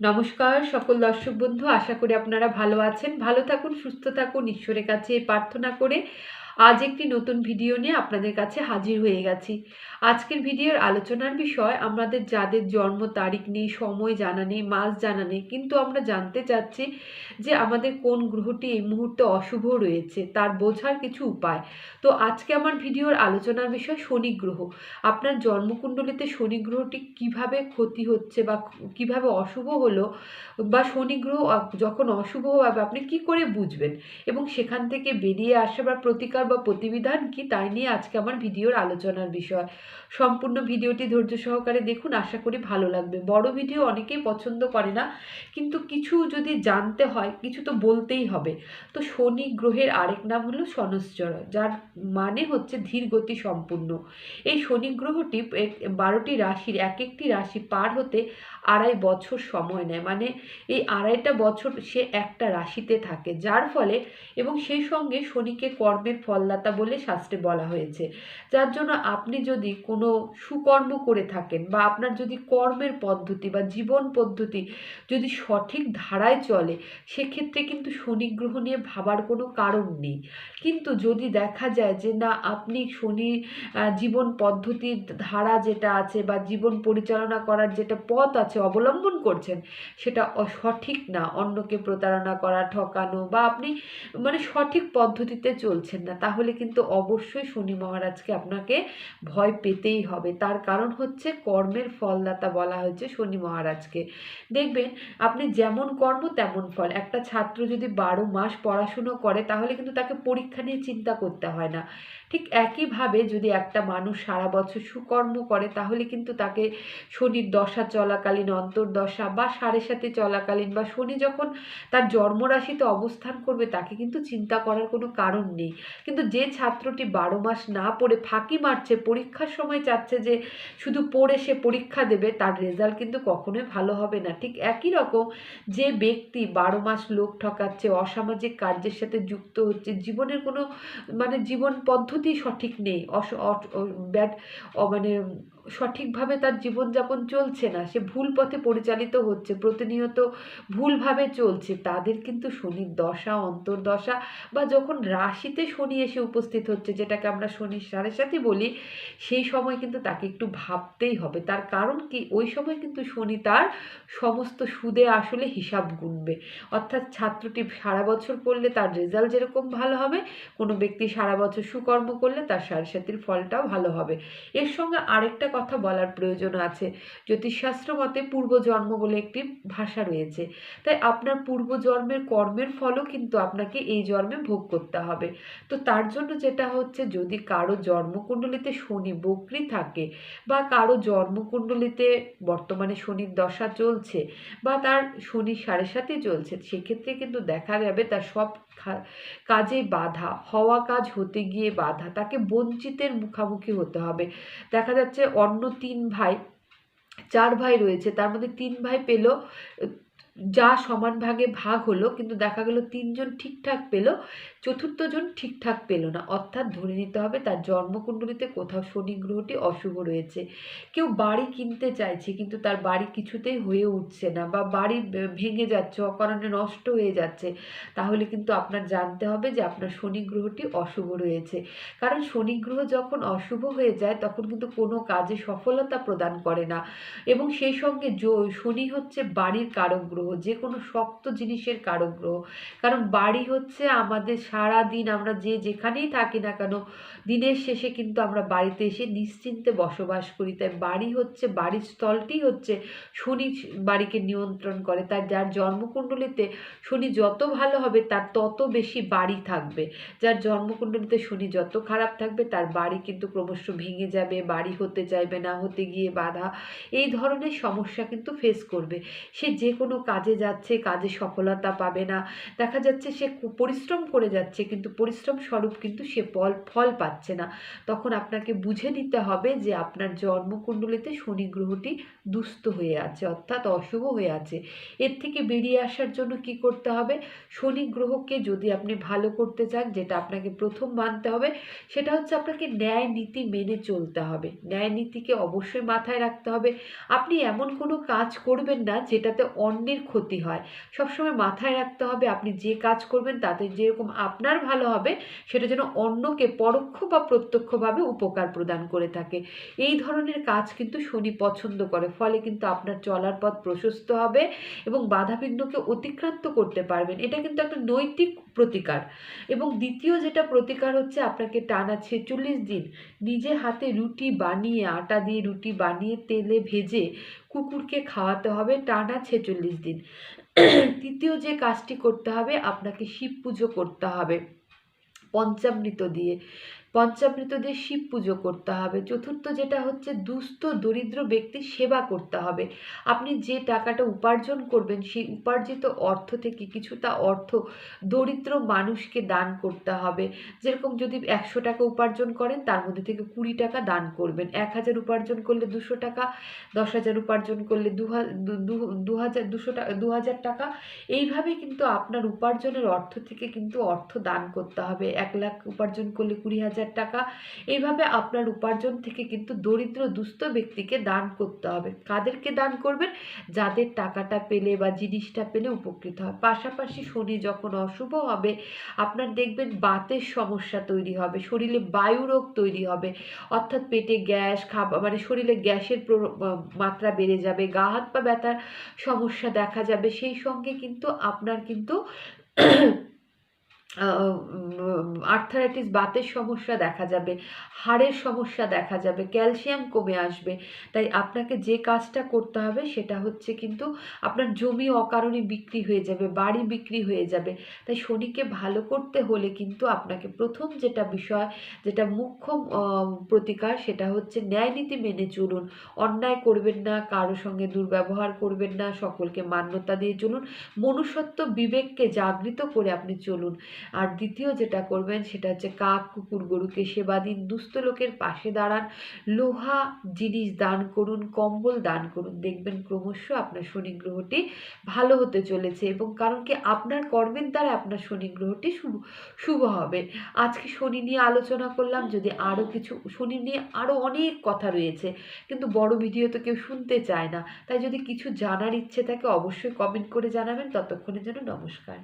নমস্কার সকল দর্শক বন্ধু, আশা করি আপনারা ভালো আছেন। ভালো থাকুন, সুস্থ থাকুন, ঈশ্বরের কাছে প্রার্থনা করে আজ একটি নতুন ভিডিও নিয়ে আপনাদের কাছে হাজির হয়ে গেছি। আজকের ভিডিওর আলোচনার বিষয়, আমাদের যাদের জন্ম তারিখ নেই, সময় জানা নেই, মাস জানা নেই, কিন্তু আমরা জানতে চাচ্ছি যে আমাদের কোন গ্রহটি এই মুহূর্তে অশুভ রয়েছে, তার বোঝার কিছু উপায়। তো আজকে আমার ভিডিওর আলোচনার বিষয় শনি গ্রহ। আপনার জন্মকুণ্ডলিতে শনি গ্রহটি কীভাবে ক্ষতি হচ্ছে বা কীভাবে অশুভ হলো বা শনি গ্রহ যখন অশুভ হবে, আপনি কি করে বুঝবেন? এবং সেখান থেকে বেরিয়ে আসা বা প্রতিকার বা প্রতিবিধান কি তাই নিয়ে আজকে আমার ভিডিওর আলোচনার বিষয়। সম্পূর্ণ ভিডিওটি ধৈর্য সহকারে দেখুন, আশা করি ভালো লাগবে। বড় ভিডিও অনেকেই পছন্দ করে না, কিন্তু কিছু যদি জানতে হয়, কিছু তো বলতেই হবে। তো শনি গ্রহের আরেক নাম হলো শনশ্চর যার মানে হচ্ছে ধীর গতি সম্পূর্ণ। এই শনি গ্রহটি বারোটি রাশির এক একটি রাশি পার হতে আড়াই বছর সময় নেয়। মানে এই আড়াইটা বছর সে একটা রাশিতে থাকে, যার ফলে এবং সেই সঙ্গে শনিকে কর্মের ফলদাতা বলে শাস্ত্রে বলা হয়েছে। যার জন্য আপনি যদি কোনো সুকর্ম করে থাকেন বা আপনার যদি কর্মের পদ্ধতি বা জীবন পদ্ধতি যদি সঠিক ধারায় চলে, সেক্ষেত্রে কিন্তু শনি গ্রহ নিয়ে ভাবার কোনো কারণ নেই। কিন্তু যদি দেখা যায় যে না, আপনি শনি জীবন পদ্ধতির ধারা যেটা আছে বা জীবন পরিচালনা করার যেটা পথ আছে অবলম্বন করছেন, সেটা সঠিক না। অন্যকে প্রতারণা করা, ঠকানো বা আপনি মানে সঠিক পদ্ধতিতে চলছেন না। তাহলে কিন্তু অবশ্যই শনি মহারাজকে আপনাকে ভয় পেতেই হবে। তার কারণ হচ্ছে কর্মের ফলদাতা বলা হয়েছে শনি মহারাজকে। দেখবেন, আপনি যেমন কর্ম তেমন ফল। একটা ছাত্র যদি বারো মাস পড়াশুনো করে, তাহলে কিন্তু তাকে পরীক্ষা নিয়ে চিন্তা করতে হয় না। ঠিক একইভাবে যদি একটা মানুষ সারা বছর সুকর্ম করে, তাহলে কিন্তু তাকে শনির দশা চলাকালীন, অন্তর্দশা বা সাড়ে সাথে চলাকালীন বা শনি যখন তার জন্মরাশিতে অবস্থান করবে, তাকে কিন্তু চিন্তা করার কোনো কারণ নেই। কিন্তু যে ছাত্রটি বারো মাস না পড়ে ফাঁকি মারছে, পরীক্ষার সময় চাচ্ছে যে শুধু পড়ে সে পরীক্ষা দেবে, তার রেজাল্ট কিন্তু কখনোই ভালো হবে না। ঠিক একই রকম যে ব্যক্তি বারো মাস লোক ঠকাচ্ছে, অসামাজিক কার্যের সাথে যুক্ত হচ্ছে, জীবনের কোনো মানে জীবন পদ্ধতি সঠিক নেই। অস ব্যাড মানে সঠিকভাবে তার জীবনযাপন চলছে না, সে ভুল পথে পরিচালিত হচ্ছে, প্রতিনিয়ত ভুলভাবে চলছে। তাদের কিন্তু শনির দশা, অন্তর্দশা বা যখন রাশিতে শনি এসে উপস্থিত হচ্ছে, যেটাকে আমরা শনির সাড়ে সাথে বলি, সেই সময় কিন্তু তাকে একটু ভাবতেই হবে। তার কারণ কি? ওই সময় কিন্তু শনি তার সমস্ত সুদে আসলে হিসাব গুনবে। অর্থাৎ ছাত্রটি সারা বছর পড়লে তার রেজাল্ট যেরকম ভালো হবে, কোনো ব্যক্তি সারা বছর সুকর্ম করলে তার সাড়ে সাথীর ফলটাও ভালো হবে। এর সঙ্গে আরেকটা কথা বলার প্রয়োজন আছে। জ্যোতিষশাস্ত্র মতে পূর্বজন্ম বলে একটি ভাষা রয়েছে। তাই আপনার পূর্বজন্মের কর্মের ফলও কিন্তু আপনাকে এই জন্মে ভোগ করতে হবে। তো তার জন্য যেটা হচ্ছে, যদি কারও জন্মকুণ্ডলিতে শনি বকরি থাকে বা কারও জন্মকুণ্ডলিতে বর্তমানে শনির দশা চলছে বা তার শনি সাড়ে সাথে চলছে, সেক্ষেত্রে কিন্তু দেখা যাবে তার সব কাজে বাধা। হওয়া কাজ হতে গিয়ে বাধা। তাকে বঞ্চিতের মুখামুখি হতে হবে। দেখা যাচ্ছে অন্য তিন ভাই চার ভাই রয়েছে। তার মধ্যে তিন ভাই পেল যা সমান ভাগে ভাগ হলো, কিন্তু দেখা গেল তিনজন ঠিকঠাক পেল, চতুর্থজন ঠিকঠাক পেল না। অর্থাৎ ধরে নিতে হবে তার জন্মকুণ্ডলিতে কোথাও শনি গ্রহটি অশুভ রয়েছে। কেউ বাড়ি কিনতে চাইছে, কিন্তু তার বাড়ি কিছুতেই হয়ে উঠছে না বা বাড়ি ভেঙে যাচ্ছে, অকারণে নষ্ট হয়ে যাচ্ছে। তাহলে কিন্তু আপনার জানতে হবে যে আপনার শনি গ্রহটি অশুভ রয়েছে। কারণ শনি গ্রহ যখন অশুভ হয়ে যায়, তখন কিন্তু কোনো কাজে সফলতা প্রদান করে না। এবং সেই সঙ্গে শনি হচ্ছে বাড়ির কারক গ্রহ। যে কোনো শক্ত জিনিসের কারক গ্রহ কারণ বাড়ি হচ্ছে আমাদের সারা দিন আমরা যে যেখানেই থাকি না কেন, দিনের শেষে কিন্তু আমরা বাড়িতে এসে নিশ্চিন্তে বসবাস করি। তাই বাড়ি হচ্ছে, বাড়ির স্থলটি হচ্ছে শনি বাড়িকে নিয়ন্ত্রণ করে। তার যার জন্মকুণ্ডলিতে শনি যত ভালো হবে, তার তত বেশি বাড়ি থাকবে। যার জন্মকুণ্ডলিতে শনি যত খারাপ থাকবে, তার বাড়ি কিন্তু ক্রমশ ভেঙে যাবে, বাড়ি হতে চাইবে না, হতে গিয়ে বাধা। এই ধরনের সমস্যা কিন্তু ফেস করবে। সে যে কোনো কাজে যাচ্ছে, কাজে সফলতা পাবে না। দেখা যাচ্ছে সে পরিশ্রম করে যাচ্ছে, কিন্তু পরিশ্রম স্বরূপ কিন্তু সে ফল ফল পাচ্ছে না। তখন আপনাকে বুঝে নিতে হবে যে আপনার জন্মকুণ্ডলিতে শনি গ্রহটি দুস্থ হয়ে আছে, অর্থাৎ অশুভ হয়ে আছে। এর থেকে বেরিয়ে আসার জন্য কি করতে হবে? শনি গ্রহকে যদি আপনি ভালো করতে চান, যেটা আপনাকে প্রথম মানতে হবে, সেটা হচ্ছে আপনাকে ন্যায় নীতি মেনে চলতে হবে। ন্যায় নীতিকে অবশ্যই মাথায় রাখতে হবে। আপনি এমন কোনো কাজ করবেন না যেটাতে অন্যের ক্ষতি হয়। সবসময় মাথায় রাখতে হবে আপনি যে কাজ করবেন তাতে যেরকম আপনার ভালো হবে, সেটা যেন অন্যকে পরোক্ষ বা প্রত্যক্ষভাবে উপকার প্রদান করে থাকে। এই ধরনের কাজ কিন্তু শনি পছন্দ করে, ফলে কিন্তু আপনার চলার পথ প্রশস্ত হবে এবং বাধাবিঘ্নকে অতিক্রান্ত করতে পারবেন। এটা কিন্তু একটা নৈতিক প্রতিকার। এবং দ্বিতীয় যেটা প্রতিকার হচ্ছে, আপনাকে টানা ছেচল্লিশ দিন নিজে হাতে রুটি বানিয়ে, আটা দিয়ে রুটি বানিয়ে তেলে ভেজে কুকুরকে খাওয়াতে হবে টানা ছেচল্লিশ দিন। তৃতীয় যে কাজটি করতে হবে, আপনাকে শিব পুজো করতে হবে। পঞ্চামৃত দিয়ে। পঞ্চামৃত দিয়ে শিব পুজো করতে হবে। চতুর্থ যেটা হচ্ছে দুস্থ দরিদ্র ব্যক্তির সেবা করতে হবে। আপনি যে টাকাটা উপার্জন করবেন, সেই উপার্জিত অর্থ থেকে কিছুটা অর্থ দরিদ্র মানুষকে দান করতে হবে। যেরকম যদি একশো টাকা উপার্জন করেন, তার মধ্যে থেকে কুড়ি টাকা দান করবেন। এক হাজার উপার্জন করলে দুশো টাকা, দশ হাজার উপার্জন করলে দু হাজার, দুশো টাকা দু হাজার টাকা। এইভাবে কিন্তু আপনার উপার্জনের অর্থ থেকে কিন্তু অর্থ দান করতে হবে। এক লাখ উপার্জন করলে কুড়ি হাজার টাকা। এইভাবে আপনার উপার্জন থেকে কিন্তু দরিদ্র, দুস্থ ব্যক্তিকে দান করতে হবে। কাদেরকে দান করবেন? যাদের টাকাটা পেলে বা জিনিসটা পেলে উপকৃত হয় পাশাপাশি শনি যখন অশুভ হবে, আপনার দেখবেন বাতের সমস্যা তৈরি হবে, শরীরে বায়ু রোগ তৈরি হবে। অর্থাৎ পেটে গ্যাস খাবার মানে শরীরে গ্যাসের মাত্রা বেড়ে যাবে, গা হাত পা ব্যথার সমস্যা দেখা যাবে। সেই সঙ্গে কিন্তু আপনার কিন্তু আর্থারাইটিস বাতের সমস্যা দেখা যাবে, হাড়ের সমস্যা দেখা যাবে ক্যালসিয়াম কমে আসবে। তাই আপনাকে যে কাজটা করতে হবে সেটা হচ্ছে কিন্তু আপনার জমি অকারণে বিক্রি হয়ে যাবে, বাড়ি বিক্রি হয়ে যাবে। তাই শনিকে ভালো করতে হলে কিন্তু আপনাকে প্রথম যেটা বিষয়, যেটা মুখ্য প্রতিকার সেটা হচ্ছে ন্যায় নীতি মেনে চলুন। অন্যায় করবেন না, কারও সঙ্গে দুর্ব্যবহার করবেন না, সকলকে মান্যতা দিয়ে চলুন। মনুষ্যত্ব বিবেককে জাগৃত করে আপনি চলুন। আর দ্বিতীয় যেটা করবেন সেটা হচ্ছে কাক, কুকুর, গরুকে সেবা দিন, দুস্থ লোকের পাশে দাঁড়ান, লোহা জিনিস দান করুন, কম্বল দান করুন, দেখবেন ক্রমশ আপনার শনি গ্রহটি ভালো হতে চলেছে এবং কারণ কি আপনার কর্মের দ্বারা আপনার শনি গ্রহটি শুভ শুভ হবে। আজকে শনি নিয়ে আলোচনা করলাম, যদি আরও কিছু, শনি নিয়ে আরও অনেক কথা রয়েছে, কিন্তু বড় ভিডিও তো কেউ শুনতে চায় না। তাই যদি কিছু জানার ইচ্ছে থাকে অবশ্যই কমেন্ট করে জানাবেন, ততক্ষণের জন্য নমস্কার।